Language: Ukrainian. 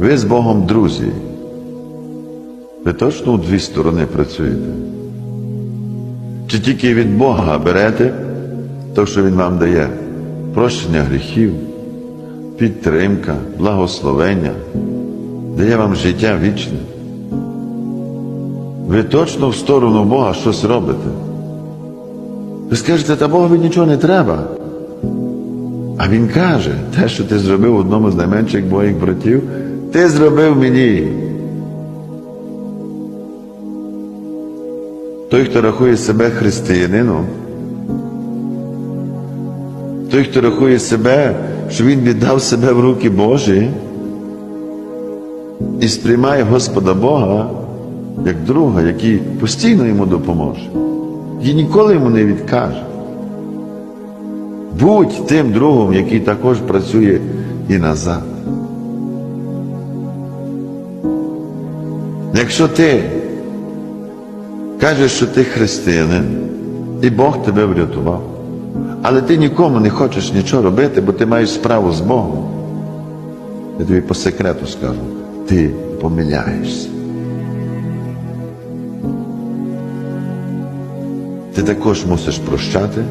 Ви з Богом друзі. Ви точно у дві сторони працюєте? Чи тільки від Бога берете те, що Він вам дає? Прощення гріхів, підтримка, благословення, дає вам життя вічне. Ви точно в сторону Бога щось робите. Ви скажете, та Богові нічого не треба. А він каже, те, що ти зробив одному з найменших моїх братів, ти зробив мені. Той, хто рахує себе християнином, той, хто рахує себе, що він віддав себе в руки Божі і сприймає Господа Бога як друга, який постійно йому допоможе і ніколи йому не відкаже. Будь тим другом, який також працює і назад. Якщо ти кажеш, що ти християнин, і Бог тебе врятував, але ти нікому не хочеш нічого робити, бо ти маєш справу з Богом, я тобі по секрету скажу, ти помиляєшся. Ти також мусиш прощати